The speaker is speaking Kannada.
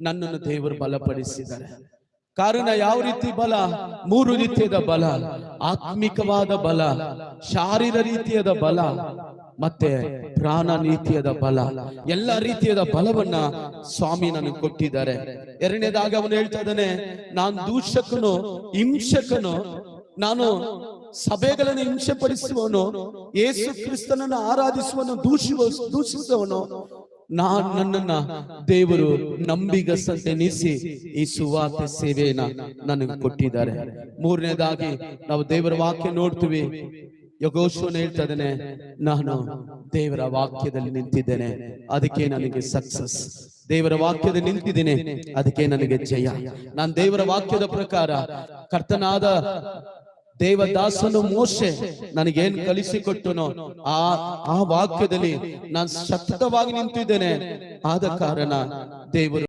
ನನ್ನನ್ನು ದೇವರು ಬಲಪಡಿಸಿದ್ದಾರೆ. ಕಾರಣ ಯಾವ ರೀತಿ ಬಲ? ಮೂರು ರೀತಿಯದ ಬಲ. ಆತ್ಮಿಕವಾದ ಬಲ ಶಾರೀರ ರೀತಿಯದ ಬಲ ಮತ್ತೆ ಪ್ರಾಣ ರೀತಿಯದ ಬಲ. ಎಲ್ಲ ರೀತಿಯದ ಬಲವನ್ನ ಸ್ವಾಮಿ ನನಗೆ ಕೊಟ್ಟಿದ್ದಾರೆ. ಎರಡನೇದಾಗ ಅವನು ಹೇಳ್ತಾ ಇದ್ದಾನೆ ನಾನು ದೂಷಕನು ಹಿಂಸಕನು ನಾನು ಸಭೆಗಳನ್ನು ಹಿಂಸೆ ಪಡಿಸುವವನು ಯೇಸು ಕ್ರಿಸ್ತನನ್ನು ಆರಾಧಿಸುವನು ದೂಷಿಸುವವನು ನಾನ್ ನನ್ನನ್ನ ದೇವರು ನಂಬಿಗಸ್ತಂತೆ ನಿಸಿ ಈ ಸುವಾರ್ತೆ ಸೇವೆಯನ್ನ ನನಗೆ ಕೊಟ್ಟಿದ್ದಾರೆ. ಮೂರನೇದಾಗಿ ನಾವು ದೇವರ ವಾಕ್ಯ ನೋಡ್ತೀವಿ. ಯೋಗೋಶ್ವನ ಹೇಳ್ತದೇನೆ ಇದ್ದಾನೆ ನಾನು ದೇವರ ವಾಕ್ಯದಲ್ಲಿ ನಿಂತಿದ್ದೇನೆ. ಅದಕ್ಕೆ ನನಗೆ ಸಕ್ಸಸ್ ದೇವರ ವಾಕ್ಯದ ನಿಂತಿದ್ದೇನೆ. ಅದಕ್ಕೆ ನನಗೆ ಜಯ. ನಾನು ದೇವರ ವಾಕ್ಯದ ಪ್ರಕಾರ ಕರ್ತನಾದ ದೇವದಾಸನು ಮೋಶೆ ನನಗೇನ್ ಕಲಿಸಿಕೊಟ್ಟನೋ ಆ ಆ ವಾಕ್ಯದಲ್ಲಿ ನಾನು ಸತತವಾಗಿ ನಿಂತಿದ್ದೇನೆ. ಆದ ಕಾರಣ ದೇವರು